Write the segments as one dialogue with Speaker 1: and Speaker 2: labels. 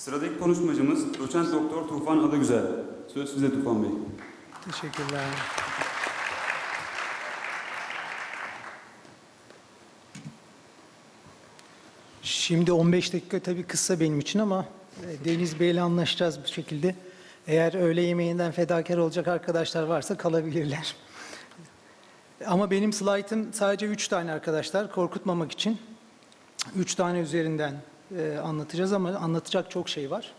Speaker 1: Sıradaki konuşmacımız doçent doktor Tufan Adıgüzel. Söz size Tufan Bey.
Speaker 2: Teşekkürler. Şimdi 15 dakika tabii kısa benim için ama e, Deniz Bey'le anlaşacağız bu şekilde. Eğer öğle yemeğinden fedakar olacak arkadaşlar varsa kalabilirler. Ama benim slaytım sadece 3 tane arkadaşlar korkutmamak için. 3 tane üzerinden e, anlatacağız ama anlatacak çok şey var.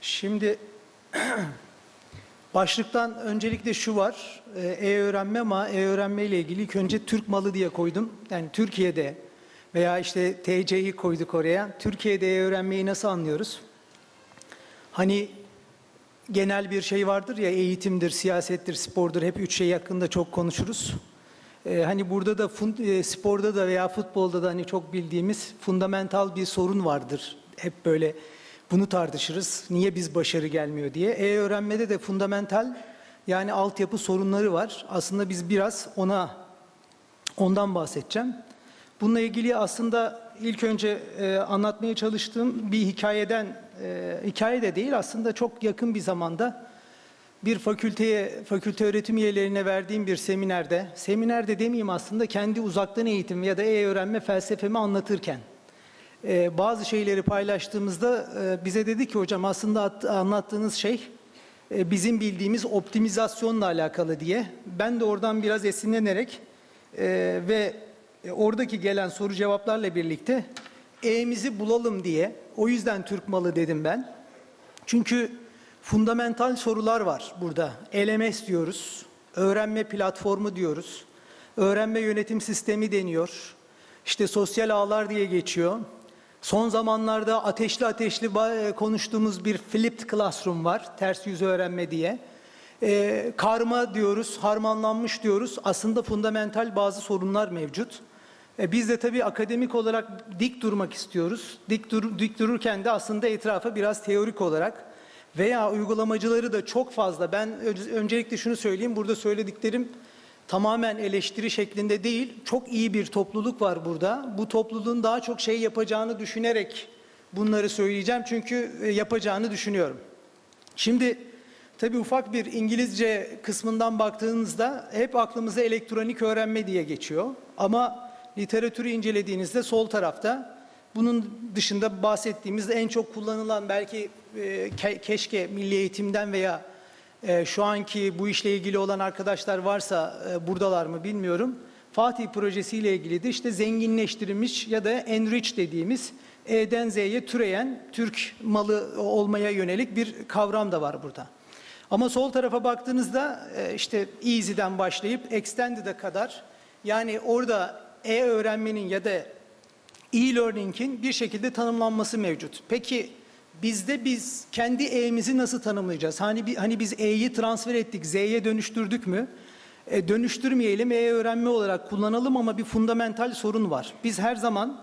Speaker 2: Şimdi Başlıktan öncelikle şu var, e, e-öğrenme ama e-öğrenme ile ilgili ilk önce Türk malı diye koydum. Yani Türkiye'de veya işte TC'yi koyduk oraya. Türkiye'de e-öğrenmeyi nasıl anlıyoruz? Hani genel bir şey vardır ya eğitimdir, siyasettir, spordur hep üç şey hakkında çok konuşuruz. E, hani burada da e, sporda da veya futbolda da hani çok bildiğimiz fundamental bir sorun vardır. Hep böyle bunu tartışırız. Niye biz başarı gelmiyor diye. E-öğrenmede de fundamental yani altyapı sorunları var. Aslında biz biraz ona ondan bahsedeceğim. Bununla ilgili aslında ilk önce e, anlatmaya çalıştığım bir hikayeden, e, hikaye de değil aslında çok yakın bir zamanda bir fakülteye, fakülte öğretim üyelerine verdiğim bir seminerde, seminerde demeyeyim aslında kendi uzaktan eğitim ya da e-öğrenme felsefemi anlatırken e, bazı şeyleri paylaştığımızda e, bize dedi ki hocam aslında at- anlattığınız şey e, bizim bildiğimiz optimizasyonla alakalı diye. Ben de oradan biraz esinlenerek e, ve e, oradaki gelen soru cevaplarla birlikte E'mizi bulalım diye o yüzden Türk malı dedim ben. Çünkü fundamental sorular var burada. LMS diyoruz, öğrenme platformu diyoruz, öğrenme yönetim sistemi deniyor, işte sosyal ağlar diye geçiyor. Son zamanlarda ateşli ateşli e, konuştuğumuz bir flipped classroom var, ters yüz öğrenme diye. Ee, karma diyoruz, harmanlanmış diyoruz. Aslında fundamental bazı sorunlar mevcut. E, biz de tabii akademik olarak dik durmak istiyoruz. Dik, dur- dik dururken de aslında etrafa biraz teorik olarak veya uygulamacıları da çok fazla. Ben öncelikle şunu söyleyeyim, burada söylediklerim tamamen eleştiri şeklinde değil. Çok iyi bir topluluk var burada. Bu topluluğun daha çok şey yapacağını düşünerek bunları söyleyeceğim. Çünkü e, yapacağını düşünüyorum. Şimdi tabii ufak bir İngilizce kısmından baktığınızda hep aklımıza elektronik öğrenme diye geçiyor. Ama literatürü incelediğinizde sol tarafta bunun dışında bahsettiğimiz en çok kullanılan belki e, ke- keşke milli eğitimden veya e, şu anki bu işle ilgili olan arkadaşlar varsa e, buradalar mı bilmiyorum. Fatih projesiyle ilgili de işte zenginleştirilmiş ya da enrich dediğimiz E'den Z'ye türeyen Türk malı olmaya yönelik bir kavram da var burada. Ama sol tarafa baktığınızda e, işte easy'den başlayıp extended'e kadar yani orada e-öğrenmenin ya da e-learning'in bir şekilde tanımlanması mevcut. Peki bizde biz kendi E'mizi nasıl tanımlayacağız? Hani hani biz E'yi transfer ettik, Z'ye dönüştürdük mü? E, dönüştürmeyelim, E-öğrenme olarak kullanalım ama bir fundamental sorun var. Biz her zaman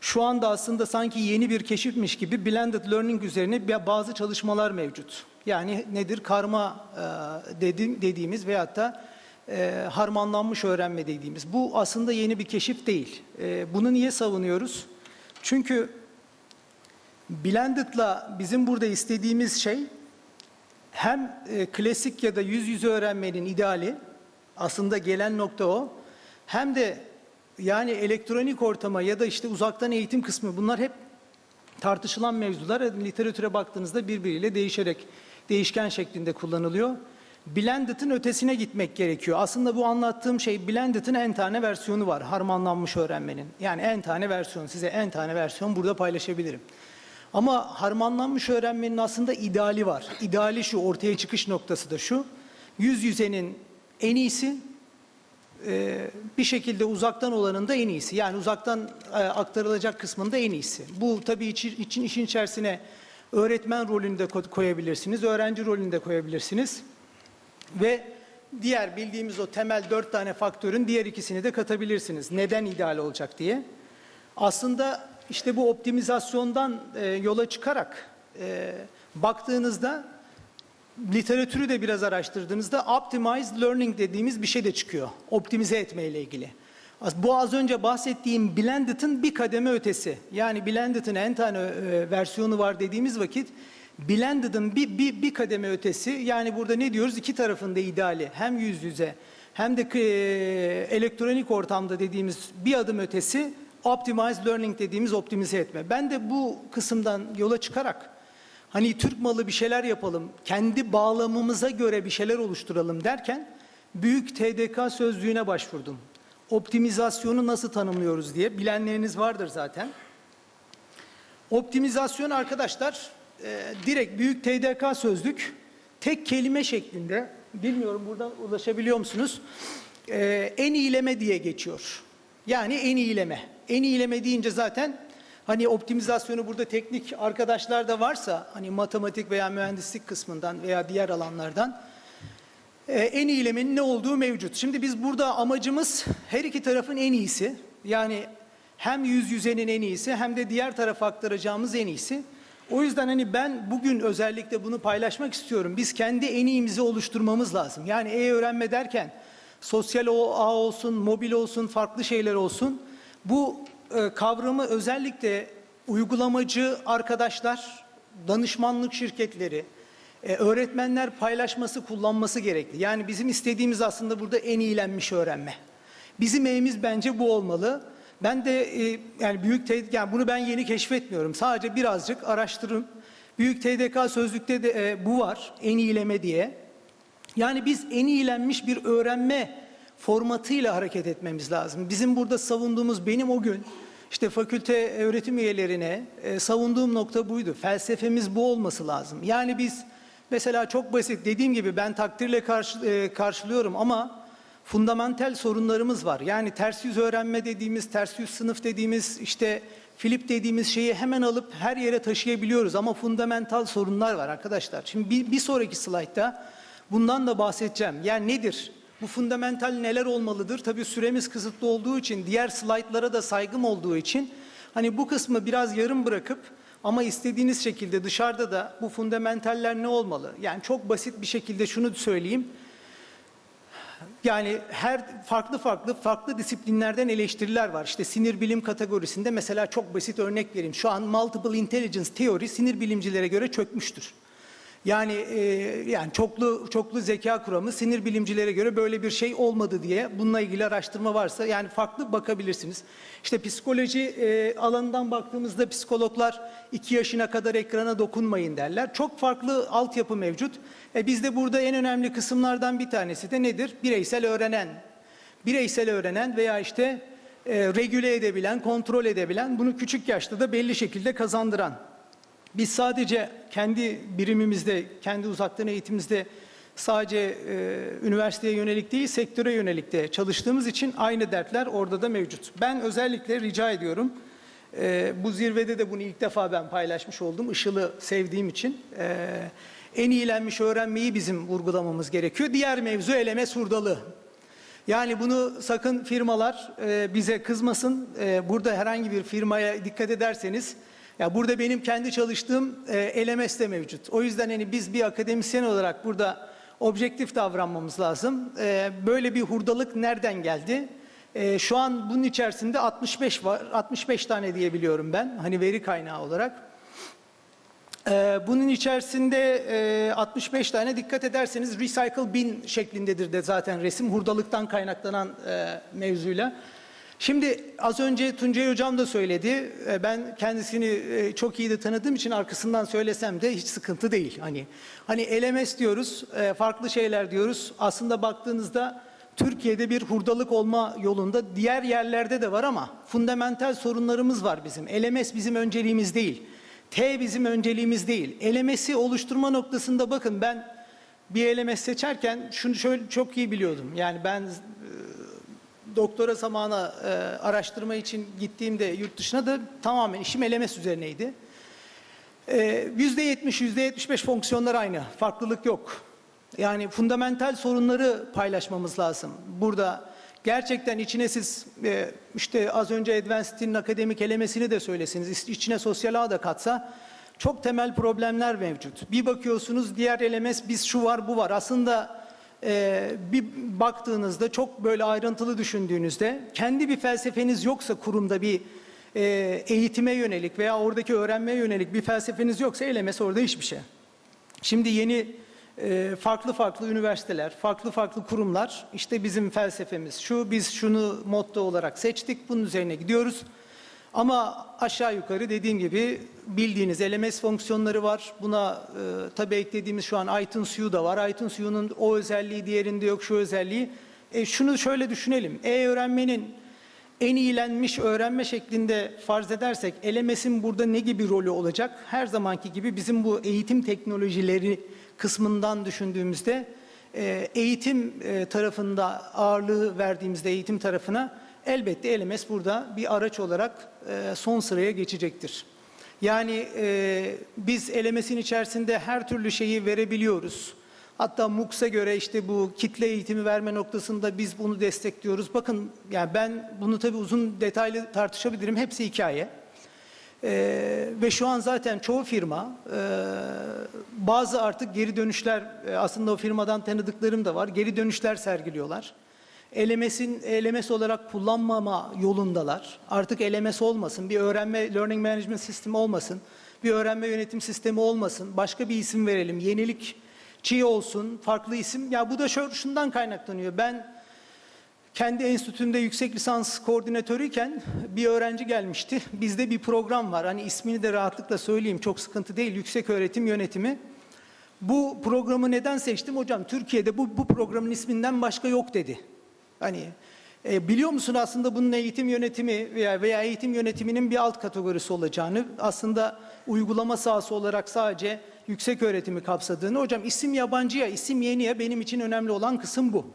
Speaker 2: şu anda aslında sanki yeni bir keşifmiş gibi blended learning üzerine bazı çalışmalar mevcut. Yani nedir? Karma e, dedi- dediğimiz veyahut da e, harmanlanmış öğrenme dediğimiz. Bu aslında yeni bir keşif değil. E, bunu niye savunuyoruz? Çünkü blended'la bizim burada istediğimiz şey hem e, klasik ya da yüz yüze öğrenmenin ideali aslında gelen nokta o. Hem de yani elektronik ortama ya da işte uzaktan eğitim kısmı bunlar hep tartışılan mevzular. Literatüre baktığınızda birbiriyle değişerek değişken şeklinde kullanılıyor. Blended'ın ötesine gitmek gerekiyor. Aslında bu anlattığım şey Blended'ın en tane versiyonu var. Harmanlanmış öğrenmenin. Yani en tane versiyon. Size en tane versiyon burada paylaşabilirim. Ama harmanlanmış öğrenmenin aslında ideali var. İdeali şu, ortaya çıkış noktası da şu. Yüz yüzenin en iyisi, e, bir şekilde uzaktan olanın da en iyisi. Yani uzaktan e, aktarılacak kısmında en iyisi. Bu tabii için, işin içerisine öğretmen rolünü de ko- koyabilirsiniz, öğrenci rolünü de koyabilirsiniz. Ve diğer bildiğimiz o temel dört tane faktörün diğer ikisini de katabilirsiniz. Neden ideal olacak diye. Aslında işte bu optimizasyondan e, yola çıkarak e, baktığınızda literatürü de biraz araştırdığınızda optimized learning dediğimiz bir şey de çıkıyor. Optimize etme ile ilgili. Bu az önce bahsettiğim Blended'ın bir kademe ötesi. Yani Blended'ın en tane e, versiyonu var dediğimiz vakit Blended'ın bir, bir, bir kademe ötesi. Yani burada ne diyoruz? İki tarafında ideali. Hem yüz yüze hem de e, elektronik ortamda dediğimiz bir adım ötesi Optimized Learning dediğimiz optimize etme. Ben de bu kısımdan yola çıkarak hani Türk malı bir şeyler yapalım, kendi bağlamımıza göre bir şeyler oluşturalım derken büyük TDK sözlüğüne başvurdum. Optimizasyonu nasıl tanımlıyoruz diye bilenleriniz vardır zaten. Optimizasyon arkadaşlar e, direkt büyük TDK sözlük tek kelime şeklinde bilmiyorum buradan ulaşabiliyor musunuz? E, en iyileme diye geçiyor. Yani en iyileme. En iyileme deyince zaten hani optimizasyonu burada teknik arkadaşlar da varsa hani matematik veya mühendislik kısmından veya diğer alanlardan ee, en iyilemenin ne olduğu mevcut. Şimdi biz burada amacımız her iki tarafın en iyisi. Yani hem yüz yüzenin en iyisi hem de diğer tarafa aktaracağımız en iyisi. O yüzden hani ben bugün özellikle bunu paylaşmak istiyorum. Biz kendi en iyimizi oluşturmamız lazım. Yani e-öğrenme derken sosyal ağ olsun, mobil olsun, farklı şeyler olsun. Bu e, kavramı özellikle uygulamacı arkadaşlar, danışmanlık şirketleri, e, öğretmenler paylaşması, kullanması gerekli. Yani bizim istediğimiz aslında burada en iyilenmiş öğrenme. Bizim eğimiz bence bu olmalı. Ben de e, yani büyük TDK, yani bunu ben yeni keşfetmiyorum. Sadece birazcık araştırın. Büyük TDK sözlükte de e, bu var, en iyileme diye. Yani biz en iyilenmiş bir öğrenme formatıyla hareket etmemiz lazım. Bizim burada savunduğumuz benim o gün işte fakülte öğretim üyelerine e, savunduğum nokta buydu. Felsefemiz bu olması lazım. Yani biz mesela çok basit dediğim gibi ben takdirle karşı, e, karşılıyorum ama fundamental sorunlarımız var. Yani ters yüz öğrenme dediğimiz, ters yüz sınıf dediğimiz, işte Filip dediğimiz şeyi hemen alıp her yere taşıyabiliyoruz ama fundamental sorunlar var arkadaşlar. Şimdi bir, bir sonraki slaytta bundan da bahsedeceğim. Yani nedir? Bu fundamental neler olmalıdır? Tabii süremiz kısıtlı olduğu için, diğer slaytlara da saygım olduğu için hani bu kısmı biraz yarım bırakıp ama istediğiniz şekilde dışarıda da bu fundamentaller ne olmalı? Yani çok basit bir şekilde şunu söyleyeyim. Yani her farklı farklı farklı disiplinlerden eleştiriler var. İşte sinir bilim kategorisinde mesela çok basit örnek vereyim. Şu an multiple intelligence teori sinir bilimcilere göre çökmüştür. Yani e, yani çoklu çoklu zeka kuramı sinir bilimcilere göre böyle bir şey olmadı diye bununla ilgili araştırma varsa yani farklı bakabilirsiniz. İşte psikoloji e, alanından baktığımızda psikologlar iki yaşına kadar ekrana dokunmayın derler. Çok farklı altyapı mevcut. E, bizde burada en önemli kısımlardan bir tanesi de nedir? Bireysel öğrenen. Bireysel öğrenen veya işte e, regüle edebilen, kontrol edebilen, bunu küçük yaşta da belli şekilde kazandıran. Biz sadece kendi birimimizde, kendi uzaktan eğitimimizde sadece e, üniversiteye yönelik değil, sektöre yönelik de çalıştığımız için aynı dertler orada da mevcut. Ben özellikle rica ediyorum, e, bu zirvede de bunu ilk defa ben paylaşmış oldum, Işıl'ı sevdiğim için. E, en iyilenmiş öğrenmeyi bizim vurgulamamız gerekiyor. Diğer mevzu LMS hurdalı. Yani bunu sakın firmalar e, bize kızmasın. E, burada herhangi bir firmaya dikkat ederseniz, ya burada benim kendi çalıştığım e, LMS de mevcut. O yüzden hani biz bir akademisyen olarak burada objektif davranmamız lazım. E, böyle bir hurdalık nereden geldi? E, şu an bunun içerisinde 65 var, 65 tane diyebiliyorum ben. Hani veri kaynağı olarak. Ee, bunun içerisinde e, 65 tane dikkat ederseniz recycle bin şeklindedir de zaten resim hurdalıktan kaynaklanan e, mevzuyla. Şimdi az önce Tuncay Hocam da söyledi. E, ben kendisini e, çok iyi de tanıdığım için arkasından söylesem de hiç sıkıntı değil. Hani hani LMS diyoruz, e, farklı şeyler diyoruz. Aslında baktığınızda Türkiye'de bir hurdalık olma yolunda diğer yerlerde de var ama fundamental sorunlarımız var bizim. LMS bizim önceliğimiz değil. T bizim önceliğimiz değil. LMS'i oluşturma noktasında bakın ben bir LMS seçerken şunu şöyle çok iyi biliyordum. Yani ben doktora zamanı e, araştırma için gittiğimde yurt dışına da tamamen işim LMS üzerineydi. E, %70, %75 fonksiyonlar aynı. Farklılık yok. Yani fundamental sorunları paylaşmamız lazım. Burada gerçekten içine siz e, işte az önce Advanced'in akademik elemesini de söylesiniz, içine sosyal ağ da katsa çok temel problemler mevcut. Bir bakıyorsunuz diğer LMS biz şu var bu var. Aslında e, bir baktığınızda çok böyle ayrıntılı düşündüğünüzde kendi bir felsefeniz yoksa kurumda bir e, eğitime yönelik veya oradaki öğrenmeye yönelik bir felsefeniz yoksa elemesi orada hiçbir şey. Şimdi yeni e, farklı farklı üniversiteler, farklı farklı kurumlar işte bizim felsefemiz şu, biz şunu motto olarak seçtik, bunun üzerine gidiyoruz. Ama aşağı yukarı dediğim gibi bildiğiniz LMS fonksiyonları var. Buna e, tabii eklediğimiz şu an iTunes U da var. iTunes U'nun o özelliği diğerinde yok, şu özelliği. E, şunu şöyle düşünelim. E-öğrenmenin en iyilenmiş öğrenme şeklinde farz edersek LMS'in burada ne gibi rolü olacak? Her zamanki gibi bizim bu eğitim teknolojileri kısmından düşündüğümüzde e, eğitim e, tarafında ağırlığı verdiğimizde eğitim tarafına elbette LMS burada bir araç olarak e, son sıraya geçecektir. Yani e, biz LMS'in içerisinde her türlü şeyi verebiliyoruz. Hatta MOOC'sa göre işte bu kitle eğitimi verme noktasında biz bunu destekliyoruz. Bakın yani ben bunu tabii uzun detaylı tartışabilirim. Hepsi hikaye. Ee, ve şu an zaten çoğu firma e, bazı artık geri dönüşler e, aslında o firmadan tanıdıklarım da var. Geri dönüşler sergiliyorlar. LMS'in LMS olarak kullanmama yolundalar. Artık LMS olmasın, bir öğrenme learning management sistemi olmasın, bir öğrenme yönetim sistemi olmasın. Başka bir isim verelim. Yenilik çiğ olsun, farklı isim. Ya bu da şu- şundan kaynaklanıyor. Ben kendi enstitümde yüksek lisans koordinatörüyken bir öğrenci gelmişti. Bizde bir program var. Hani ismini de rahatlıkla söyleyeyim. Çok sıkıntı değil. Yüksek öğretim yönetimi. Bu programı neden seçtim hocam? Türkiye'de bu, bu programın isminden başka yok dedi. Hani e, biliyor musun aslında bunun eğitim yönetimi veya, veya eğitim yönetiminin bir alt kategorisi olacağını, aslında uygulama sahası olarak sadece yüksek öğretimi kapsadığını. Hocam isim yabancıya, isim yeniye benim için önemli olan kısım bu.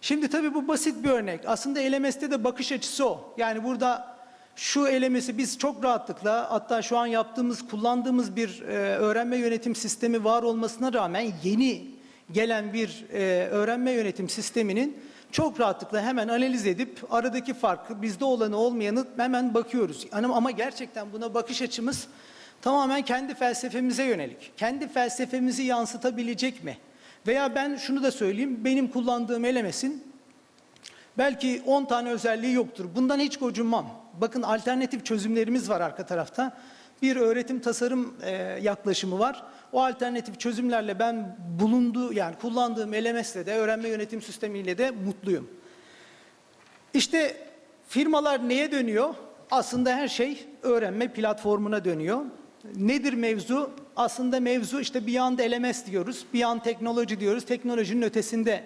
Speaker 2: Şimdi tabii bu basit bir örnek. Aslında LMS'te de bakış açısı o. Yani burada şu elemesi biz çok rahatlıkla hatta şu an yaptığımız, kullandığımız bir e, öğrenme yönetim sistemi var olmasına rağmen yeni gelen bir e, öğrenme yönetim sisteminin çok rahatlıkla hemen analiz edip aradaki farkı, bizde olanı olmayanı hemen bakıyoruz. Ama gerçekten buna bakış açımız tamamen kendi felsefemize yönelik. Kendi felsefemizi yansıtabilecek mi? Veya ben şunu da söyleyeyim, benim kullandığım LMS'in belki 10 tane özelliği yoktur. Bundan hiç gocunmam. Bakın alternatif çözümlerimiz var arka tarafta. Bir öğretim tasarım e, yaklaşımı var. O alternatif çözümlerle ben bulunduğu yani kullandığım LMS'le de öğrenme yönetim sistemiyle de mutluyum. İşte firmalar neye dönüyor? Aslında her şey öğrenme platformuna dönüyor. Nedir mevzu? Aslında mevzu işte Beyond LMS diyoruz, Beyond Technology diyoruz. Teknolojinin ötesinde.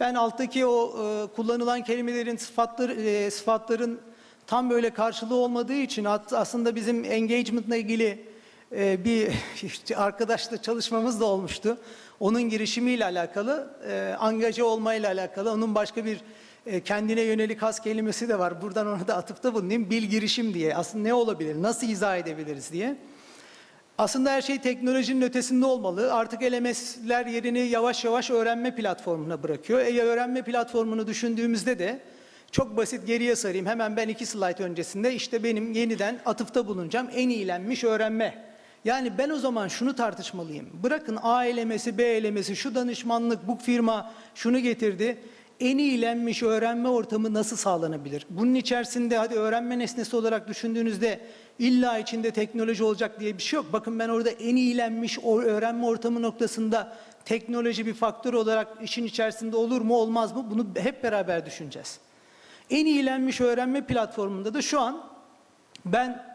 Speaker 2: Ben alttaki o e, kullanılan kelimelerin sıfatları, e, sıfatların tam böyle karşılığı olmadığı için aslında bizim engagement'la ilgili e, bir arkadaşla çalışmamız da olmuştu. Onun girişimiyle alakalı, e, angaje olmayla alakalı, onun başka bir e, kendine yönelik has kelimesi de var. Buradan ona da atıfta bulunayım. Bil girişim diye. Aslında ne olabilir, nasıl izah edebiliriz diye. Aslında her şey teknolojinin ötesinde olmalı. Artık LMS'ler yerini yavaş yavaş öğrenme platformuna bırakıyor. E öğrenme platformunu düşündüğümüzde de çok basit geriye sarayım. Hemen ben iki slide öncesinde işte benim yeniden atıfta bulunacağım. En iyilenmiş öğrenme. Yani ben o zaman şunu tartışmalıyım. Bırakın A LMS'i, B LMS'i, şu danışmanlık, bu firma şunu getirdi. En iyilenmiş öğrenme ortamı nasıl sağlanabilir? Bunun içerisinde hadi öğrenme nesnesi olarak düşündüğünüzde illa içinde teknoloji olacak diye bir şey yok. Bakın ben orada en iyilenmiş öğrenme ortamı noktasında teknoloji bir faktör olarak işin içerisinde olur mu olmaz mı? Bunu hep beraber düşüneceğiz. En iyilenmiş öğrenme platformunda da şu an ben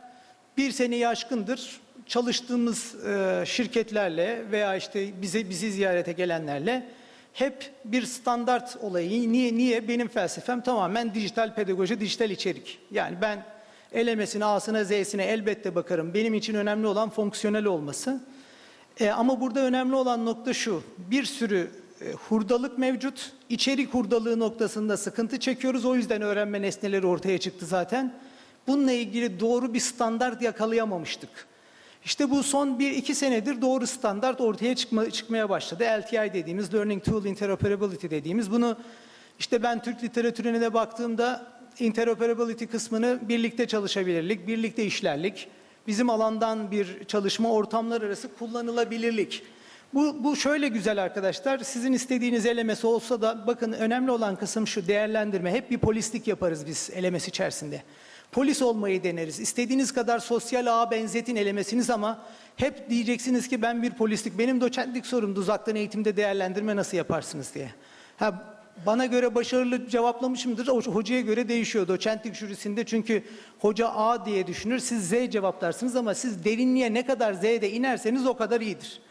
Speaker 2: bir seneyi aşkındır çalıştığımız e, şirketlerle veya işte bize bizi ziyarete gelenlerle hep bir standart olayı. Niye? Niye? Benim felsefem tamamen dijital pedagoji, dijital içerik. Yani ben elemesine, A'sına, Z'sine elbette bakarım. Benim için önemli olan fonksiyonel olması. E, ama burada önemli olan nokta şu. Bir sürü hurdalık mevcut. İçerik hurdalığı noktasında sıkıntı çekiyoruz. O yüzden öğrenme nesneleri ortaya çıktı zaten. Bununla ilgili doğru bir standart yakalayamamıştık. İşte bu son bir iki senedir doğru standart ortaya çıkma, çıkmaya başladı. LTI dediğimiz Learning Tool Interoperability dediğimiz bunu işte ben Türk literatürüne de baktığımda interoperability kısmını birlikte çalışabilirlik, birlikte işlerlik, bizim alandan bir çalışma ortamlar arası kullanılabilirlik. Bu, bu şöyle güzel arkadaşlar. Sizin istediğiniz elemesi olsa da bakın önemli olan kısım şu değerlendirme. Hep bir polislik yaparız biz elemes içerisinde. Polis olmayı deneriz. İstediğiniz kadar sosyal ağ benzetin elemesiniz ama hep diyeceksiniz ki ben bir polislik. Benim doçentlik sorumdu uzaktan eğitimde değerlendirme nasıl yaparsınız diye. Ha, bana göre başarılı cevaplamışımdır. O hocaya göre değişiyor doçentlik jürisinde. Çünkü hoca A diye düşünür, siz Z cevaplarsınız ama siz derinliğe ne kadar Z'de inerseniz o kadar iyidir.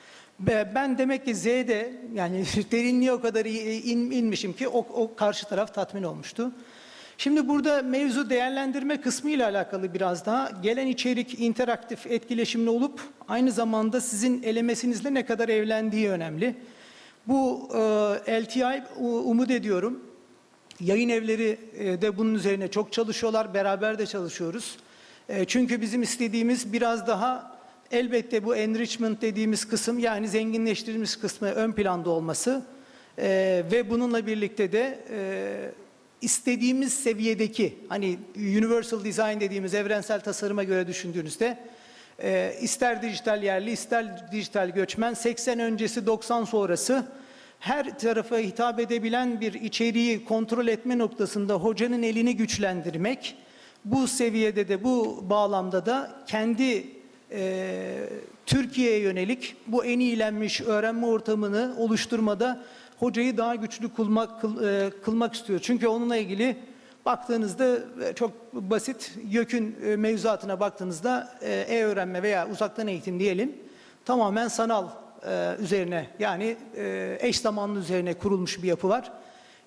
Speaker 2: Be- Ben demek ki Z'de yani derinliğe o kadar in- inmişim ki o, o karşı taraf tatmin olmuştu. Şimdi burada mevzu değerlendirme kısmı ile alakalı biraz daha gelen içerik interaktif etkileşimli olup aynı zamanda sizin elemesinizle ne kadar evlendiği önemli. Bu e, LTI umut ediyorum. Yayın evleri e, de bunun üzerine çok çalışıyorlar, beraber de çalışıyoruz. E, Çünkü bizim istediğimiz biraz daha elbette bu enrichment dediğimiz kısım yani zenginleştirilmiş kısmı ön planda olması E, ve bununla birlikte de e, istediğimiz seviyedeki hani universal design dediğimiz evrensel tasarıma göre düşündüğünüzde e, ister dijital yerli ister dijital göçmen 80 öncesi 90 sonrası her tarafa hitap edebilen bir içeriği kontrol etme noktasında hocanın elini güçlendirmek bu seviyede de bu bağlamda da kendi e, Türkiye'ye yönelik bu en iyilenmiş öğrenme ortamını oluşturmada hocayı daha güçlü kılmak, kıl- e, kılmak istiyor. Çünkü onunla ilgili baktığınızda e, çok basit YÖK'ün e, mevzuatına baktığınızda e, e-öğrenme veya uzaktan eğitim diyelim tamamen sanal e, üzerine yani e, eş zamanlı üzerine kurulmuş bir yapı var.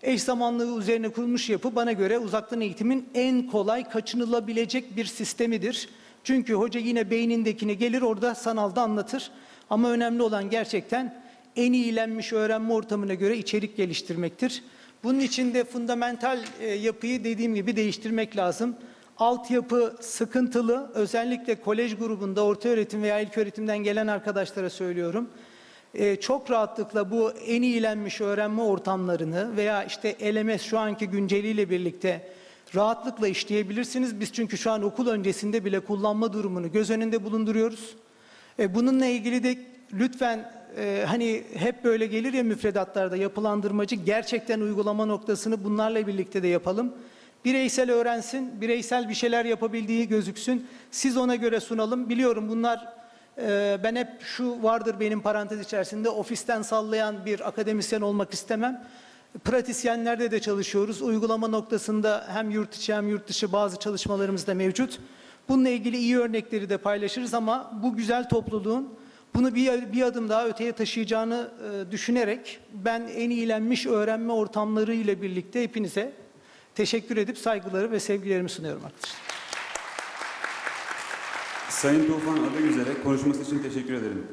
Speaker 2: Eş zamanlı üzerine kurulmuş yapı bana göre uzaktan eğitimin en kolay kaçınılabilecek bir sistemidir. Çünkü hoca yine beynindekini gelir orada sanalda anlatır. Ama önemli olan gerçekten en iyilenmiş öğrenme ortamına göre içerik geliştirmektir. Bunun için de fundamental e, yapıyı dediğim gibi değiştirmek lazım. Altyapı sıkıntılı. Özellikle kolej grubunda orta öğretim veya ilk öğretimden gelen arkadaşlara söylüyorum. Ee, çok rahatlıkla bu en iyilenmiş öğrenme ortamlarını veya işte LMS şu anki günceliyle birlikte rahatlıkla işleyebilirsiniz. Biz çünkü şu an okul öncesinde bile kullanma durumunu göz önünde bulunduruyoruz. E, bununla ilgili de lütfen e, hani hep böyle gelir ya müfredatlarda yapılandırmacı gerçekten uygulama noktasını bunlarla birlikte de yapalım. Bireysel öğrensin, bireysel bir şeyler yapabildiği gözüksün. Siz ona göre sunalım. Biliyorum bunlar e, ben hep şu vardır benim parantez içerisinde ofisten sallayan bir akademisyen olmak istemem. Pratisyenlerde de çalışıyoruz. Uygulama noktasında hem yurt içi hem yurt dışı bazı çalışmalarımız da mevcut. Bununla ilgili iyi örnekleri de paylaşırız ama bu güzel topluluğun bunu bir, bir adım daha öteye taşıyacağını e, düşünerek ben en iyilenmiş öğrenme ortamları ile birlikte hepinize teşekkür edip saygıları ve sevgilerimi sunuyorum arkadaşlar.
Speaker 1: Sayın Tufan Adıgüzel'e konuşması için teşekkür ederim.